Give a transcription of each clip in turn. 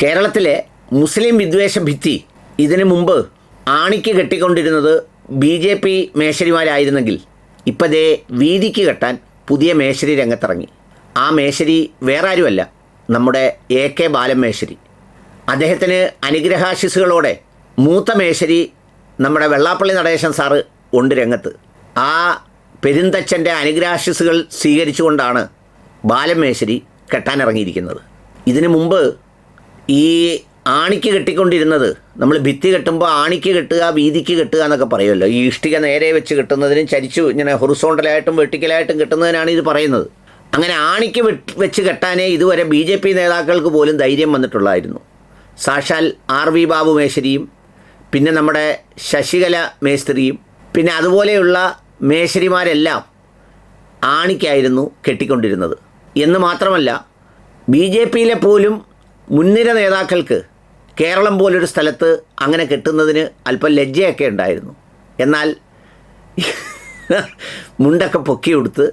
കേരളത്തിലെ മുസ്ലിം വിദ്വേഷ ഭിത്തി ഇതിനു മുമ്പ് ആണിക്ക് കെട്ടിക്കൊണ്ടിരുന്നത് ബി ജെ പി മേശരിമാരായിരുന്നെങ്കിൽ ഇപ്പതേ വീതിക്ക് കെട്ടാൻ പുതിയ മേശരി രംഗത്തിറങ്ങി. ആ മേശരി വേറെ ആരുമല്ല നമ്മുടെ എ കെ ബാലൻ മേശരി. അദ്ദേഹത്തിന് അനുഗ്രഹാശിസുകളോടെ മൂത്ത മേശരി നമ്മുടെ വെള്ളാപ്പള്ളി നടേശൻ സാറ് ഉണ്ട് രംഗത്ത്. ആ പെരുന്തച്ഛന്റെ അനുഗ്രഹാശിസുകൾ സ്വീകരിച്ചുകൊണ്ടാണ് ബാലമേശരി കെട്ടാനിറങ്ങിയിരിക്കുന്നത് ഇതിനു മുമ്പ് ഈ ആണിക്ക് കെട്ടിക്കൊണ്ടിരുന്നത്. നമ്മൾ ഭിത്തി കെട്ടുമ്പോൾ ആണിക്ക് കെട്ടുക വീതിക്ക് കെട്ടുക എന്നൊക്കെ പറയുമല്ലോ. ഈ ഇഷ്ടിക നേരെ വെച്ച് കെട്ടുന്നതിനും ചരിച്ചു ഇങ്ങനെ ഹൊറിസോണ്ടലായിട്ടും വെട്ടിക്കലായിട്ടും കെട്ടുന്നതിനാണ് ഇത് പറയുന്നത്. അങ്ങനെ ആണിക്ക് വെച്ച് കെട്ടാനേ ഇതുവരെ ബി ജെ പി നേതാക്കൾക്ക് പോലും ധൈര്യം വന്നിട്ടുള്ളായിരുന്നു. സാക്ഷാൽ ആർ വി ബാബു മേശരിയും പിന്നെ നമ്മുടെ ശശികല മേസ്ത്രിയും പിന്നെ അതുപോലെയുള്ള മേശരിമാരെല്ലാം ആണിക്കായിരുന്നു കെട്ടിക്കൊണ്ടിരുന്നത്. എന്ന് മാത്രമല്ല ബി ജെ പിയിലെ പോലും മുൻനിര നേതാക്കൾക്ക് കേരളം പോലൊരു സ്ഥലത്ത് അങ്ങനെ കിട്ടുന്നതിന് അല്പം ലജ്ജയൊക്കെ ഉണ്ടായിരുന്നു. എന്നാൽ മുണ്ടൊക്കെ പൊക്കി കൊടുത്ത്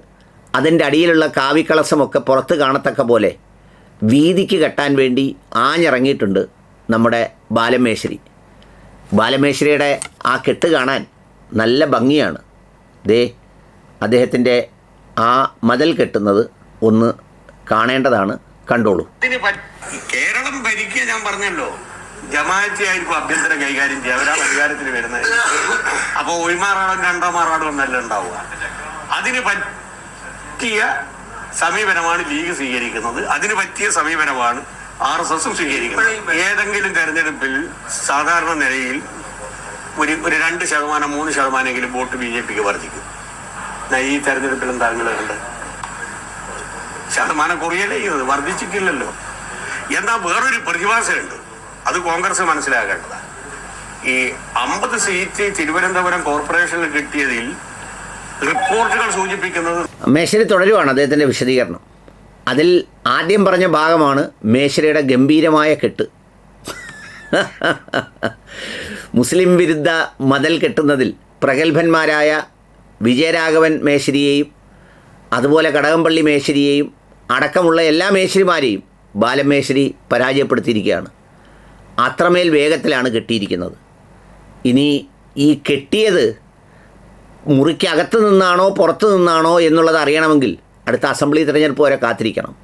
അതിന്റെ അടിയിലുള്ള കാവിക്കളസമൊക്കെ പുറത്ത് കാണത്തക്ക പോലെ വീതിക്ക് കെട്ടാൻ വേണ്ടി ആഞ്ഞിറങ്ങിയിട്ടുണ്ട് നമ്മുടെ ബാലമേശ്വരി. ബാലമേശ്വരിയുടെ ആ കെട്ട് കാണാൻ നല്ല ഭംഗിയാണ്. ദേ അദ്ദേഹത്തിന്റെ ആ മതിൽ കെട്ടുന്നത് ഒന്ന് കാണേണ്ടതാണ്. കണ്ടോളൂ. കേരളം ഭരിക്കുക ഞാൻ പറഞ്ഞല്ലോ. ജമാഅത്തിയായിരിക്കും ആഭ്യന്തരം കൈകാര്യം ചെയ്യുക. അവരാ അധികാരത്തിന് വരുന്നത്. അപ്പൊ ഒഴിമാറാടും രണ്ടോ മാറാടും ഒന്നല്ല ഉണ്ടാവുക. അതിന് പറ്റിയ സമീപനമാണ് ലീഗ് സ്വീകരിക്കുന്നത്. അതിന് പറ്റിയ സമീപനമാണ് ആർ എസ് എസും സ്വീകരിക്കുന്നത്. ഏതെങ്കിലും തെരഞ്ഞെടുപ്പിൽ സാധാരണ നിലയിൽ ഒരു ഒരു രണ്ട് ശതമാനം മൂന്ന് ശതമാനമെങ്കിലും വോട്ട് ബി ജെ പിക്ക് വർദ്ധിക്കും. ഈ തെരഞ്ഞെടുപ്പിൽ എന്താ ശതമാനം കുറയല്ലേ ചെയ്യുന്നത് വർദ്ധിച്ചിട്ടില്ലല്ലോ. എന്നാൽ വേറൊരു പ്രതിഭാസമുണ്ട്. അത് കോൺഗ്രസ് മനസ്സിലാക്കേണ്ടതാണ് ഈ അമ്പത് സീറ്റ് തിരുവനന്തപുരം കോർപ്പറേഷനിൽ കിട്ടിയതിൽ റിപ്പോർട്ടുകൾ സൂചിപ്പിക്കുന്നത് മേശരി തുടരുവാണ് അദ്ദേഹത്തിന്റെ വിശദീകരണം. അതിൽ ആദ്യം പറഞ്ഞ ഭാഗമാണ് മേശരയുടെ ഗംഭീരമായ കെട്ട്. മുസ്ലിം വിരുദ്ധ മതൽ കെട്ടുന്നതിൽ പ്രഗത്ഭന്മാരായ വിജയരാഘവൻ മേശരിയെയും അതുപോലെ കടകംപള്ളി മേശ്വരിയെയും അടക്കമുള്ള എല്ലാ മേശരിമാരെയും ബാലമേശരി പരാജയപ്പെടുത്തിയിരിക്കുകയാണ്. അത്രമേൽ വേഗത്തിലാണ് കെട്ടിയിരിക്കുന്നത്. ഇനി ഈ കെട്ടിയത് മുറിക്കകത്ത് നിന്നാണോ പുറത്ത് നിന്നാണോ എന്നുള്ളത് അറിയണമെങ്കിൽ അടുത്ത അസംബ്ലി തിരഞ്ഞെടുപ്പ് വരെ കാത്തിരിക്കണം.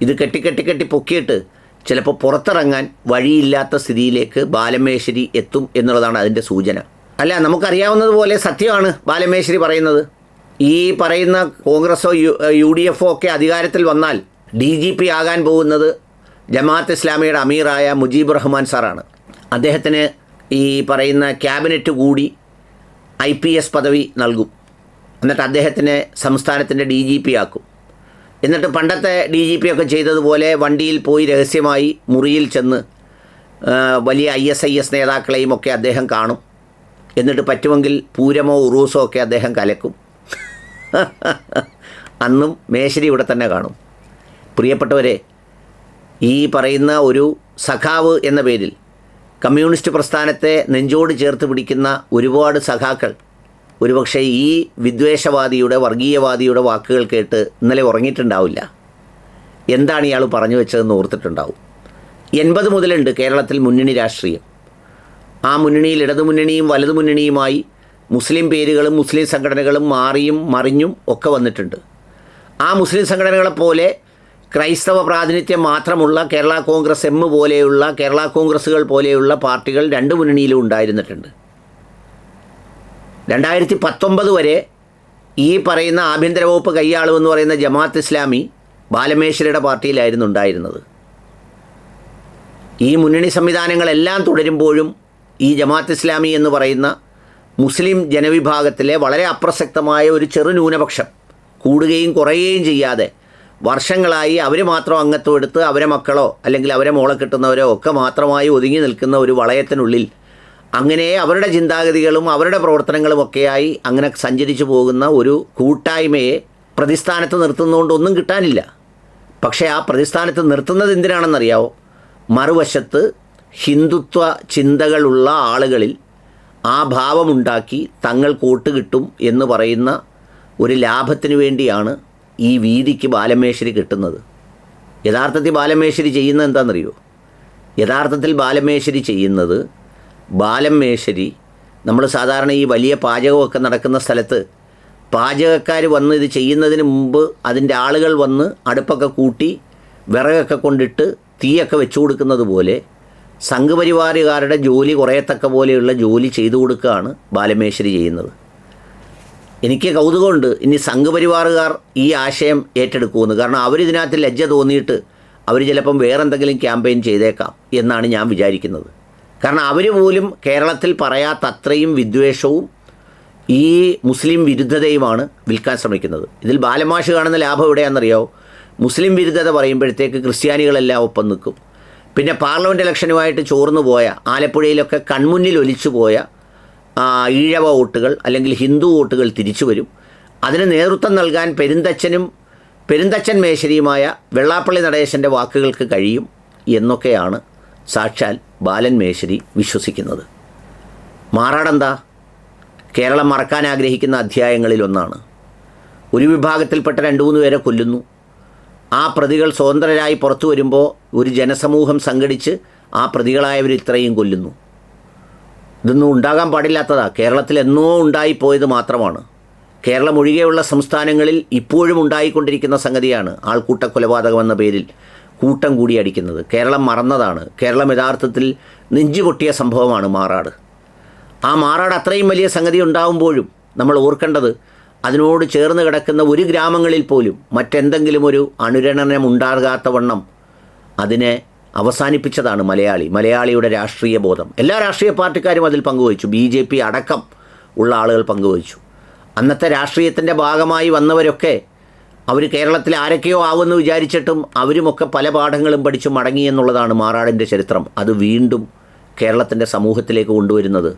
ഇത് കെട്ടി കെട്ടി കെട്ടി പൊക്കിയിട്ട് ചിലപ്പോൾ പുറത്തിറങ്ങാൻ വഴിയില്ലാത്ത സ്ഥിതിയിലേക്ക് ബാലമേശ്വരി എത്തും എന്നുള്ളതാണ് അതിന്റെ സൂചന. അല്ല നമുക്കറിയാവുന്നതുപോലെ സത്യമാണ് ബാലമേശ്വരി പറയുന്നത്. ഈ പറയുന്ന കോൺഗ്രസോ യു ഡി എഫോ ഒക്കെ അധികാരത്തിൽ വന്നാൽ ഡി ജി പി ആകാൻ പോകുന്നത് ജമാഅത്ത് ഇസ്ലാമിയുടെ അമീറായ മുജീബ് റഹ്മാൻ സാറാണ്. അദ്ദേഹത്തിന് ഈ പറയുന്ന ക്യാബിനറ്റ് കൂടി ഐ പി എസ് പദവി നൽകും. എന്നിട്ട് അദ്ദേഹത്തിനെ സംസ്ഥാനത്തിന്റെ ഡി ജി പി ആക്കും. എന്നിട്ട് പണ്ടത്തെ ഡി ജി പി ഒക്കെ ചെയ്തതുപോലെ വണ്ടിയിൽ പോയി രഹസ്യമായി മുറിയിൽ ചെന്ന് വലിയ ഐ എസ് ഐ എസ് നേതാക്കളെയും ഒക്കെ അദ്ദേഹം കാണും. എന്നിട്ട് പറ്റുമെങ്കിൽ പൂരമോ ഉറൂസോ ഒക്കെ അദ്ദേഹം കലക്കും. അന്നും മേശരി ഇവിടെ തന്നെ കാണും. പ്രിയപ്പെട്ടവരെ ഈ പറയുന്ന ഒരു സഖാവ് എന്ന പേരിൽ കമ്മ്യൂണിസ്റ്റ് പ്രസ്ഥാനത്തെ നെഞ്ചോട് ചേർത്ത് പിടിക്കുന്ന ഒരുപാട് സഖാക്കൾ ഒരുപക്ഷെ ഈ വിദ്വേഷവാദിയുടെ വർഗീയവാദിയുടെ വാക്കുകൾ കേട്ട് ഇന്നലെ ഉറങ്ങിയിട്ടുണ്ടാവില്ല. എന്താണ് ഇയാൾ പറഞ്ഞു വെച്ചതെന്ന് ഓർത്തിട്ടുണ്ടാവും. എൺപത് മുതലുണ്ട് കേരളത്തിൽ മുന്നണി രാഷ്ട്രീയം. ആ മുന്നണിയിൽ ഇടതുമുന്നണിയും വലതുമുന്നണിയുമായി മുസ്ലിം പേരുകളും മുസ്ലിം സംഘടനകളും മാറിയും മറിഞ്ഞും ഒക്കെ വന്നിട്ടുണ്ട്. ആ മുസ്ലിം സംഘടനകളെപ്പോലെ ക്രൈസ്തവ പ്രാതിനിധ്യം മാത്രമുള്ള കേരള കോൺഗ്രസ് എം പോലെയുള്ള കേരള കോൺഗ്രസ്സുകൾ പോലെയുള്ള പാർട്ടികൾ രണ്ട് മുന്നണിയിലും ഉണ്ടായിരുന്നിട്ടുണ്ട്. രണ്ടായിരത്തി പത്തൊമ്പത് വരെ ഈ പറയുന്ന ആഭ്യന്തര വകുപ്പ് കൈയാളുമെന്ന് പറയുന്ന ജമാഅത്ത് ഇസ്ലാമി ബാലമേശ്വരയുടെ പാർട്ടിയിലായിരുന്നു ഉണ്ടായിരുന്നത്. ഈ മുന്നണി സംവിധാനങ്ങളെല്ലാം തുടരുമ്പോഴും ഈ ജമാഅത്ത് ഇസ്ലാമി എന്ന് പറയുന്ന മുസ്ലിം ജനവിഭാഗത്തിലെ വളരെ അപ്രസക്തമായ ഒരു ചെറു ന്യൂനപക്ഷം. കൂടുകയും കുറയുകയും ചെയ്യാതെ വർഷങ്ങളായി അവർ മാത്രം അംഗത്വം എടുത്ത് അവരെ മക്കളോ അല്ലെങ്കിൽ അവരെ മോളെ കിട്ടുന്നവരോ ഒക്കെ മാത്രമായി ഒതുങ്ങി നിൽക്കുന്ന ഒരു വളയത്തിനുള്ളിൽ അങ്ങനെ അവരുടെ ചിന്താഗതികളും അവരുടെ പ്രവർത്തനങ്ങളും ഒക്കെയായി അങ്ങനെ സഞ്ചരിച്ചു പോകുന്ന ഒരു കൂട്ടായ്മയെ പ്രതിസ്ഥാനത്ത് നിർത്തുന്നതുകൊണ്ട് ഒന്നും കിട്ടാനില്ല. പക്ഷേ ആ പ്രതിസ്ഥാനത്ത് നിർത്തുന്നത് എന്തിനാണെന്നറിയാവോ? മറുവശത്ത് ഹിന്ദുത്വ ചിന്തകളുള്ള ആളുകളിൽ ആ ഭാവമുണ്ടാക്കി തങ്ങൾ കൂട്ട് കിട്ടും എന്ന് പറയുന്ന ഒരു ലാഭത്തിനു വേണ്ടിയാണ് ഈ വീതിക്ക് ബാലമേശ്വരി കിട്ടുന്നത്. യഥാർത്ഥത്തിൽ ബാലമേശ്വരി ചെയ്യുന്നത് എന്താണെന്നറിയോ? യഥാർത്ഥത്തിൽ ബാലമേശ്വരി ചെയ്യുന്നത് ബാലമേശ്വരി നമ്മൾ സാധാരണ ഈ വലിയ പാചകമൊക്കെ നടക്കുന്ന സ്ഥലത്ത് പാചകക്കാർ വന്ന് ഇത് ചെയ്യുന്നതിന് മുമ്പ് അതിന്റെ ആളുകൾ വന്ന് അടുപ്പൊക്കെ കൂട്ടി വിറകൊക്കെ കൊണ്ടിട്ട് തീയൊക്കെ വെച്ചു കൊടുക്കുന്നത് പോലെ സംഘപരിവാറുകാരുടെ ജോലി കുറയത്തക്ക പോലെയുള്ള ജോലി ചെയ്തു കൊടുക്കുകയാണ് ബാലമേശ്വരി ചെയ്യുന്നത്. എനിക്ക് കൗതുകമുണ്ട് ഇനി സംഘപരിവാറുകാർ ഈ ആശയം ഏറ്റെടുക്കുമെന്ന്. കാരണം അവരിതിനകത്ത് ലജ്ജ തോന്നിയിട്ട് അവർ ചിലപ്പം വേറെന്തെങ്കിലും ക്യാമ്പയിൻ ചെയ്തേക്കാം എന്നാണ് ഞാൻ വിചാരിക്കുന്നത്. കാരണം അവർ പോലും കേരളത്തിൽ പറയാത്ത അത്രയും വിദ്വേഷവും ഈ മുസ്ലിം വിരുദ്ധതയുമാണ് വിൽക്കാൻ ശ്രമിക്കുന്നത്. ഇതിൽ ബാലമാഷ് കാണുന്ന ലാഭം എവിടെയാണെന്നറിയാവോ? മുസ്ലിം വിരുദ്ധത പറയുമ്പോഴത്തേക്ക് ക്രിസ്ത്യാനികളെല്ലാം ഒപ്പം നിൽക്കും. പിന്നെ പാർലമെന്റ് ഇലക്ഷനുമായിട്ട് ചോർന്നു പോയ ആലപ്പുഴയിലൊക്കെ കൺമുന്നിൽ ഒലിച്ചു പോയ ഈഴവ വോട്ടുകൾ അല്ലെങ്കിൽ ഹിന്ദു വോട്ടുകൾ തിരിച്ചു വരും. അതിന് നേതൃത്വം നൽകാൻ പെരുന്തച്ഛനും പെരുന്തച്ഛൻ മേശരിയുമായ വെള്ളാപ്പള്ളി നടേശന്റെ വാക്കുകൾക്ക് കഴിയും എന്നൊക്കെയാണ് സാക്ഷാൽ ബാലൻ മേശരി വിശ്വസിക്കുന്നത്. മാറാടെന്താ? കേരളം മറക്കാൻ ആഗ്രഹിക്കുന്ന അധ്യായങ്ങളിലൊന്നാണ് ഒരു വിഭാഗത്തിൽപ്പെട്ട രണ്ട് മൂന്ന് പേരെ കൊല്ലുന്നു. ആ പ്രതികൾ സ്വതന്ത്രരായി പുറത്തു വരുമ്പോൾ ഒരു ജനസമൂഹം സംഘടിച്ച് ആ പ്രതികളായവർ ഇത്രയും കൊല്ലുന്നു. ഇതൊന്നും ഉണ്ടാകാൻ പാടില്ലാത്തതാ. കേരളത്തിൽ എന്നോ ഉണ്ടായിപ്പോയത് മാത്രമാണ്. കേരളം ഒഴികെയുള്ള സംസ്ഥാനങ്ങളിൽ ഇപ്പോഴും ഉണ്ടായിക്കൊണ്ടിരിക്കുന്ന സംഗതിയാണ് ആൾക്കൂട്ട കൊലപാതകം എന്ന പേരിൽ കൂട്ടം കൂടി അടിക്കുന്നത്. കേരളം മറന്നതാണ്. കേരളം യഥാർത്ഥത്തിൽ നെഞ്ചുപൊട്ടിയ സംഭവമാണ് മാറാട്. ആ മാറാട് അത്രയും വലിയ സംഗതി ഉണ്ടാകുമ്പോഴും നമ്മൾ ഓർക്കേണ്ടത് അതിനോട് ചേർന്ന് കിടക്കുന്ന ഒരു ഗ്രാമങ്ങളിൽ പോലും മറ്റെന്തെങ്കിലും ഒരു അനുരണനം ഉണ്ടാകാത്ത വണ്ണം അതിനെ അവസാനിപ്പിച്ചതാണ് മലയാളി മലയാളിയുടെ രാഷ്ട്രീയ ബോധം. എല്ലാ രാഷ്ട്രീയ പാർട്ടിക്കാരും അതിൽ പങ്കുവച്ചു ബി ജെ പി അടക്കം ഉള്ള ആളുകൾ പങ്കുവച്ചു അന്നത്തെ രാഷ്ട്രീയത്തിന്റെ ഭാഗമായി വന്നവരൊക്കെ അവർ കേരളത്തിൽ ആരൊക്കെയോ ആവുമെന്ന് വിചാരിച്ചിട്ടും അവരുമൊക്കെ പല പാഠങ്ങളും പഠിച്ചു മടങ്ങി എന്നുള്ളതാണ് മാറാടിന്റെ ചരിത്രം. അത് വീണ്ടും കേരളത്തിന്റെ സമൂഹത്തിലേക്ക് കൊണ്ടുവരുന്നത്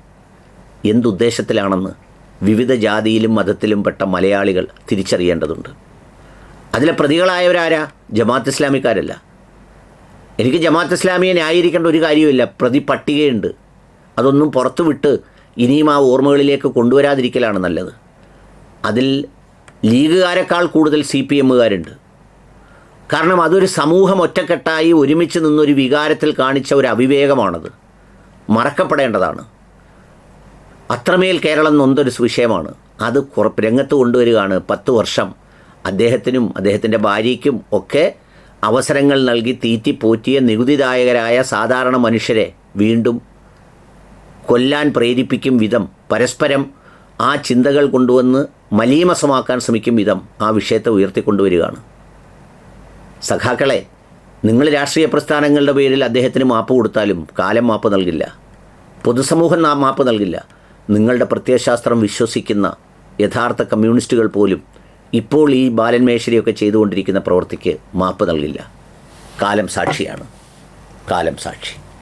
എന്തുദ്ദേശത്തിലാണെന്ന് വിവിധ ജാതിയിലും മതത്തിലും പെട്ട മലയാളികൾ തിരിച്ചറിയേണ്ടതുണ്ട്. അതിലെ പ്രതികളായവരാരാ? ജമാഅത്ത് ഇസ്ലാമിക്കാരല്ല. എനിക്ക് ജമാഅത്ത് ഇസ്ലാമിയെ ന്യായീകരിക്കേണ്ട ഒരു കാര്യമില്ല പ്രതി പട്ടികയുണ്ട്. അതൊന്നും പുറത്തു വിട്ട് ഇനിയും ആ ഓർമ്മകളിലേക്ക് കൊണ്ടുവരാതിരിക്കലാണ് നല്ലത്. അതിൽ ലീഗുകാരെക്കാൾ കൂടുതൽ സി പി എമ്മുകാരുണ്ട്. കാരണം അതൊരു സമൂഹം ഒറ്റക്കെട്ടായി ഒരുമിച്ച് നിന്നൊരു വികാരത്തിൽ കാണിച്ച ഒരു അവിവേകമാണത്. മറക്കപ്പെടേണ്ടതാണ്. അത്രമേൽ കേരളം നൊന്തൊരു വിഷയമാണ് അത് രംഗത്ത് കൊണ്ടുവരികയാണ്. പത്ത് വർഷം അദ്ദേഹത്തിനും അദ്ദേഹത്തിന്റെ ഭാര്യയ്ക്കും ഒക്കെ അവസരങ്ങൾ നൽകി തീറ്റി പോറ്റിയ നികുതിദായകരായ സാധാരണ മനുഷ്യരെ വീണ്ടും കൊല്ലാൻ പ്രേരിപ്പിക്കും വിധം പരസ്പരം ആ ചിന്തകൾ കൊണ്ടുവന്ന് മലീമസമാക്കാൻ ശ്രമിക്കും വിധം ആ വിഷയത്തെ ഉയർത്തിക്കൊണ്ടുവരികയാണ്. സഖാക്കളെ നിങ്ങൾ രാഷ്ട്രീയ പ്രസ്ഥാനങ്ങളുടെ പേരിൽ അദ്ദേഹത്തിന് മാപ്പ് കൊടുത്താലും കാലം മാപ്പ് നൽകില്ല. പൊതുസമൂഹം മാപ്പ് നൽകില്ല. നിങ്ങളുടെ പ്രത്യയശാസ്ത്രം വിശ്വസിക്കുന്ന യഥാർത്ഥ കമ്മ്യൂണിസ്റ്റുകൾ പോലും ഇപ്പോൾ ഈ ബാലൻ മേശരിയൊക്കെ ചെയ്തുകൊണ്ടിരിക്കുന്ന പ്രവൃത്തിക്ക് മാപ്പ് നൽകില്ല. കാലം സാക്ഷിയാണ്. കാലം സാക്ഷി.